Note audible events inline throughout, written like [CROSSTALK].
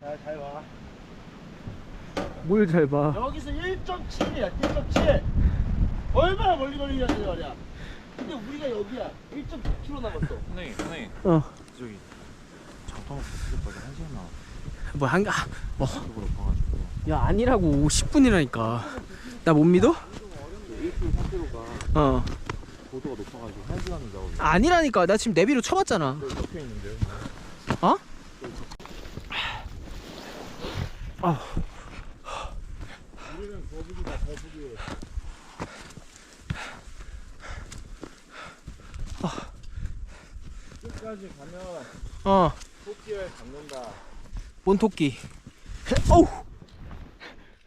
자잘 봐. 뭘 잘 봐. 여기서 1.7이야 1.7 얼마나 멀리 걸리냐는 말이야 근데 우리가 여기야 1.9km 남았어 선생님, 선생님, 어. 저기 장터목 부스까지 한 시간 나왔어. 뭐 한, 아, 뭐. 야, 아니라고. 10분이라니까. 나 못 믿어? 1km, 4km가 어. 고도가 높아가지고 한 나오고. 아니라니까. 나 지금 내비로 쳐봤잖아. 여기 적혀 있는데요. 어? 아, 우리는 거북이다, 거북이. 끝까지 가면 어. 토끼를 잡는다. 뭔 토끼. 어우.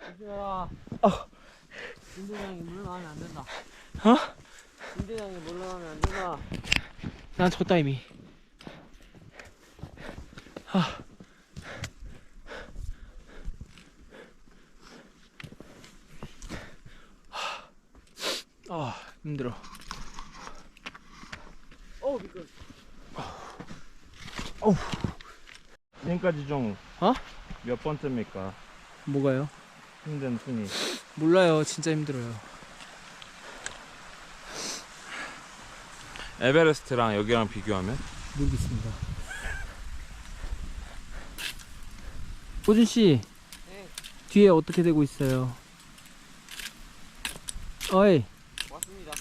조심해라. 아. 김대장이 물러나면 안 된다. 어? 김대장이 물러나면 안 된다. 난 졌다 이미. 아. 아 힘들어. 어, 미끄러. 지금까지 중 어? 몇 번째입니까? 뭐가요? 힘든 순위. 몰라요. 진짜 힘들어요. 에베레스트랑 여기랑 비교하면? 모르겠습니다. 호준 씨. 네. 뒤에 어떻게 되고 있어요? 어이. 왔습니다.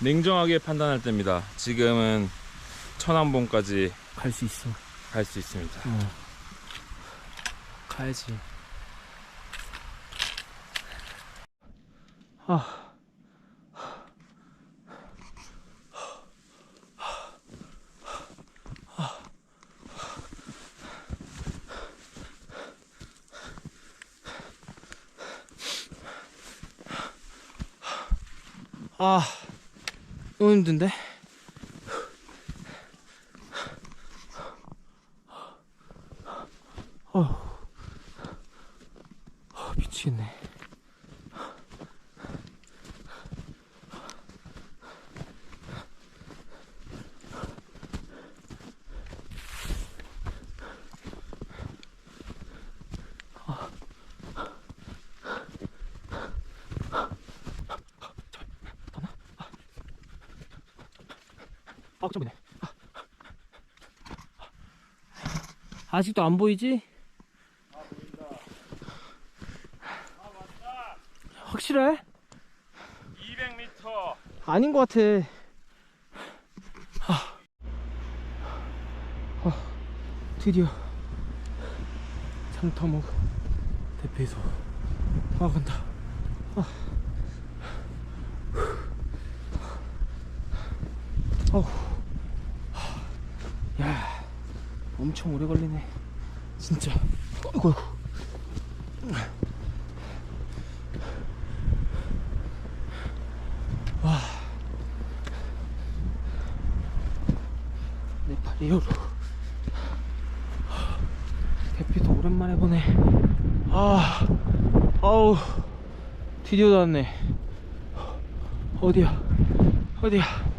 냉정하게 판단할 때입니다. 지금은 천안봉까지 갈 수 있어. 갈 수 있습니다. 어. 가야지. 아. 아, 너무 힘든데? 어, 아, 미치겠네. 아, 잠깐만. 아직도 안 보이지? 확실해? 200m. 아닌 것 같아. 하. 아, 드디어 장터목 대피소. 아 간다. 아. 어우. 야, 엄청 오래 걸리네. 진짜. 어이구, 어이구. 내 팔이 요로 대피도 오랜만에 보네. 아 아우. 드디어 다 왔네. 어디야? 어디야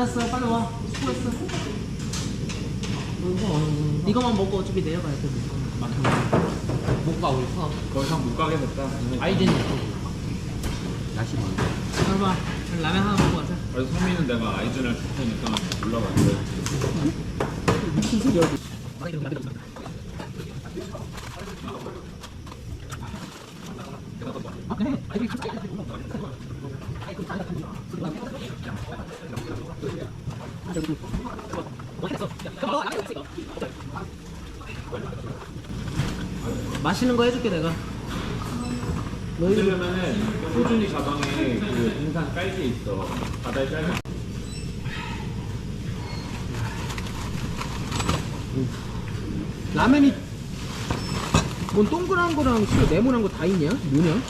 잘했어, 빨리 와. 수고했어. 이거만 먹고 어차피 내려가야 돼. 못 가, 우리 서. 더 이상 못 가게 됐다. 아이젠. 많아. 빨리 와. 라면 하나 먹고 가자. 그래서 서민은 내가 아이준을 줄 테니까 올라가는데. 맛있는 거 해줄게, 내가. 그러면은 호준이 가방에 그 등산 깔개 있어. 바다에 깔개. 라면이 뭔 동그란 거랑 실 네모난 거 다 있냐? 뭐냐?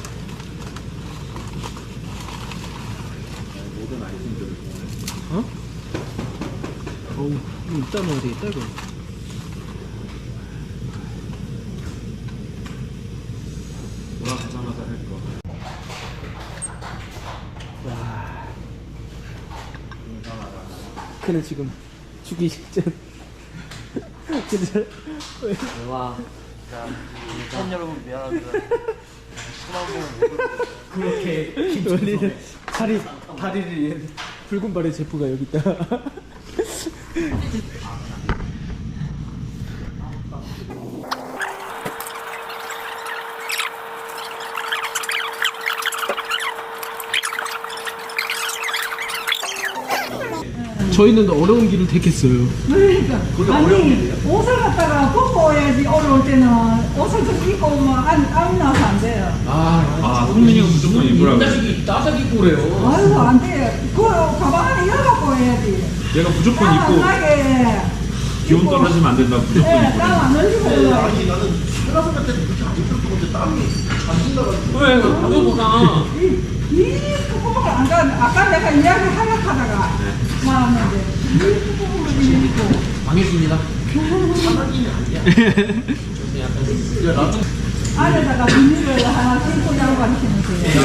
이거 이따 넣어야 되겠다 이거 돌아가자마자 할거. 와. 그는 지금 죽기 직전 근데 와 팬 여러분 미안합니다 그렇게 원리는 다리 다리를 예, 붉은 발의 제프가 여기 있다. Thank [LAUGHS] you. 저희는 어려운 길을 택했어요. 아니 옷을 갖다가 벗고 와야지 어려울 때는 옷을 좀 입고 오면 안, 안 나서 안 돼요 아, 성민이 형 무조건 입으라고. 따뜻 입고 그래요. 아유 안돼 그 가방 안에 열어갖고 와야지 얘가 무조건 땀안 입고 나게 기온 떨어지면 안 된다. 무조건 입고. 예땀안 흘리고 올라와 아니 나는 들어갔을 때는 그렇게 안 입을 건데 땀이 안 찐다가지고. 왜? 그거 보다. 이 뚜껑을 아까, 아까 내가 이야기 하락하다가 말 입고 망했습니다. 안에다가 비닐을 하나 씻고 가시면 돼요.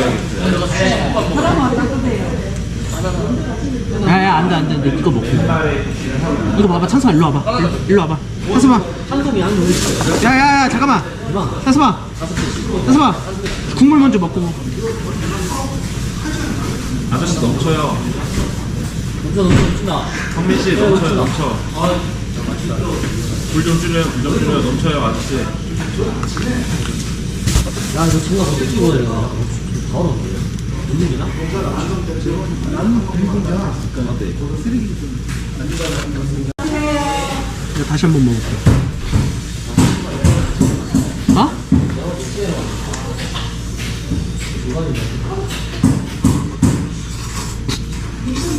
그러면 따뜻해요 야야 안돼 안돼 안돼 이거 먹고 이거 봐봐 찬성아 일로 와봐. 일로, 일로 와봐 한송이 송이. 야야야 잠깐만. 찬성아. 찬성아. 국물 먼저 먹고. 아저씨 넘쳐요. 춘다. 성민 씨 넘쳐요, 넘쳐. 불좀 줄여요, 불좀 줄여요. 넘쳐요, 아저씨. 야 이거 정말 어떻게 찍어야? 다 어려운데. 눈물이나? 다시 한 번 먹을게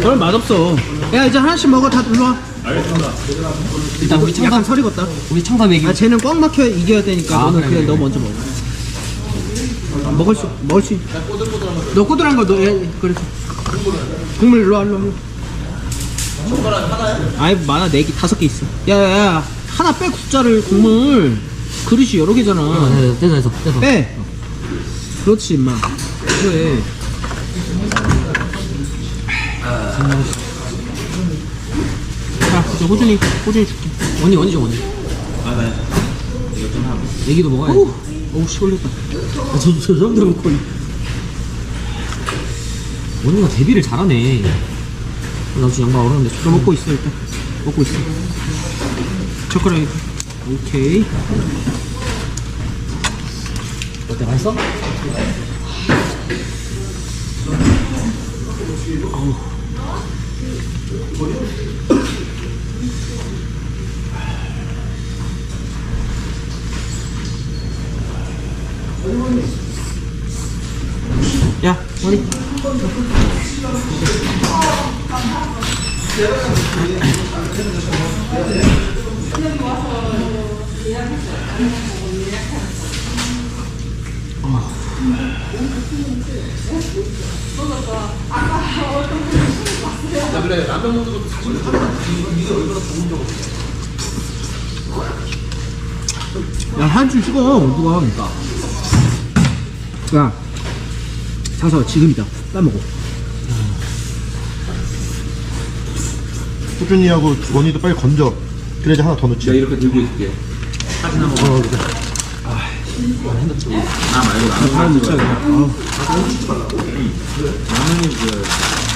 그럼 맛없어. 야 이제 하나씩 먹어. 다 일로와. 알겠습니다. 일단 우리 약간 청담 설 익었다. 우리 청담 얘기. 아 쟤는 꽉 막혀 이겨야 되니까. 아, 너는 그래, 그냥 그래. 너 먼저 먹어. 먹을 수 먹을 수너 꼬들한 거너 예, 그래 국물 일로 와 일로? 아이 많아. 네개 다섯 개 있어. 야야야. 하나 빼 국자를. 국물. 그릇이 여러 개잖아. 네, 떼서 떼서 떼서. 빼. 그렇지 임마. 그래 자 이제 호준이 호준이 줄게 언니 언니 좀 언니. 아, 네. 이거 좀 하고. 얘기도 먹어야지. 어우 어우 씨 걸렸다 아, 저, 저 정도면 거의. 언니가 데뷔를 잘하네. 나 지금 양말 얼었는데. 너 먹고 있어 일단 먹고 있어 젓가락 이거 오케이 어때 맛있어? 야 야, 한줄 찍어, 누가. 야, 장사가 지금이다. 따먹어. 호준이하고 원이도 빨리 건져. 그래야지 하나 더 넣지. 내가 이렇게 들고 있을게. 사진 한번 어, 먹어. 아, 말고 나는 사람 못 차겠다. 아우. 라면이 그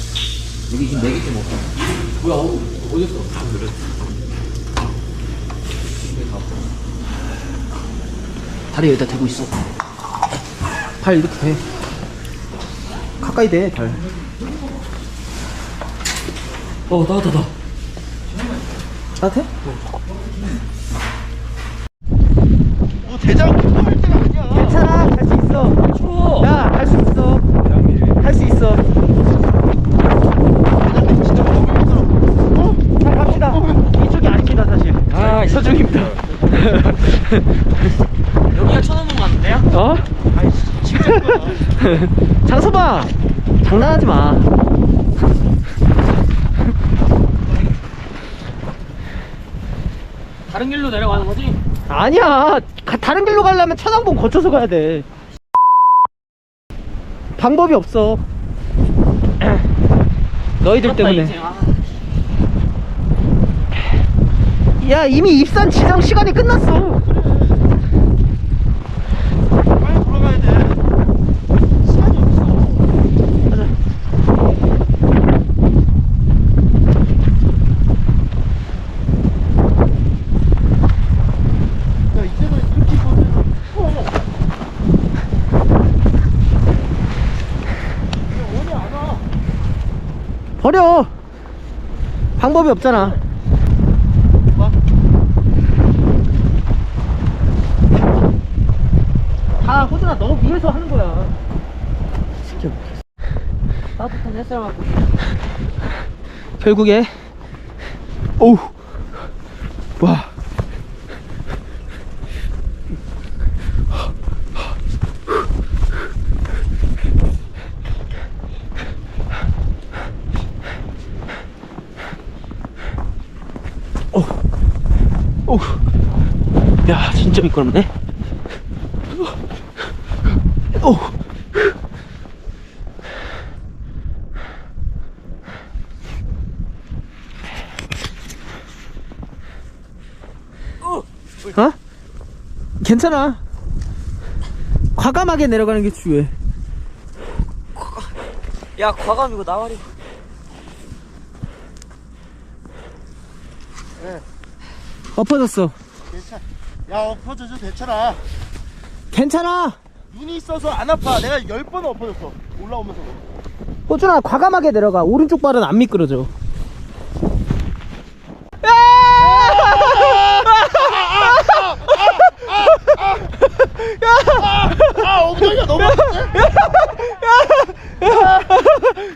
여기 지금 4개째 먹어. 뭐야, 어, 어딨어? 아, 그래. 다리 여기다 대고 있어. 팔 이렇게 대. 가까이 대, 발. 어, 따뜻하다. 따뜻해? 뭐 대장 할 때가 아니야. 괜찮아, 갈 수 있어. 추워. 야, 갈 수 있어. 할 수 있어. 대장이 진짜 먹을 거더라고. 어? 자, 갑시다. 이쪽이 아닙니다, 사실. 아, 저쪽입니다. 여기가 천원문 같은데요? 어? [LAUGHS] 장서봐! 장난하지 마. 다른 길로 내려가는 거지? 아니야. 가- 다른 길로 가려면 천왕봉 거쳐서 가야 돼. 방법이 없어. [CLEARS THROAT] 너희들 때문에. 아, 야, 이미 입산 지정 시간이 끝났어. 빨리 돌아가야 돼. 시간이 없어. 야, 이제는 이렇게 입었으면 추워. 야, 원이 안 와. 버려. 방법이 없잖아. 봐. 다 호준아 너 위해서 하는 거야. 따뜻한 햇살 맞고 결국에 오우 와 진짜 미끄럽네 오 어? 괜찮아. 과감하게 내려가는 게 중요해. 야 과감이고 나와리 엎어졌어. 야, 엎어져도 괜찮아. 괜찮아. 눈이 있어서 안 아파. 내가 열 번 엎어졌어. 올라오면서. 호준아, 과감하게 내려가. 오른쪽 발은 안 미끄러져. 아, 엉덩이가 너무 아픈데?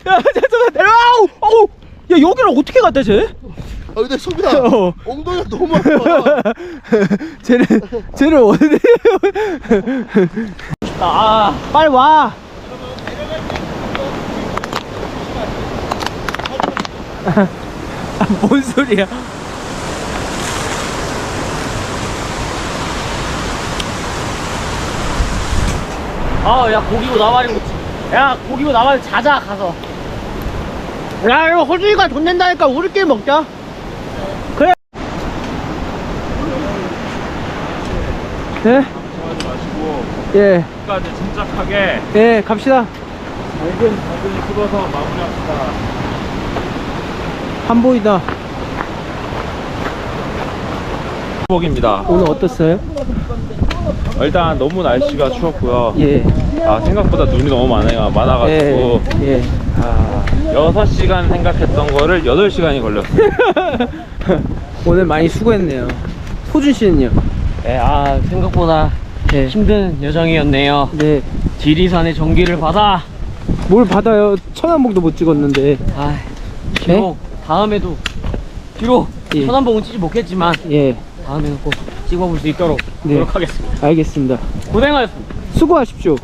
야, 잠깐만, 내려와! 아우! 아우! 야, 여기를 어떻게 갔대, 쟤? 아, 근데 소빈아, 어. 엉덩이가 너무 아파. 쟤는, 쟤는 어디? 아, 빨리 와! 아, [LAUGHS] 뭔 소리야? 아야 고기고 나와리 못지 야 고기고 나와리 자자 가서 야, 이거 호준이가 돈 낸다니까 우리끼리 먹자. 그래. 네? 마시고 예, 끝까지 침착하게 예, 갑시다. 작은 작은 씹어서 마무리합시다. 안 보이다. 행복입니다. 오늘 어땠어요? 일단 너무 날씨가 추웠고요. 예, 아 생각보다 눈이 너무 많아요. 많아가지고 예, 예. 아, 6시간 생각했던 거를 8시간이 걸렸어요. [LAUGHS] 오늘 많이 수고했네요. 호준 씨는요? 네, 아 생각보다 네. 힘든 여정이었네요 네. 지리산의 전기를 받아 뭘 받아요? 천안봉도 못 찍었는데. 아 비록 다음에도 비록 예. 천안봉은 찍지 못했지만 예, 다음에는 꼭 찍어볼 수 있도록 네. 노력하겠습니다 알겠습니다. 고생하셨습니다 수고하십시오.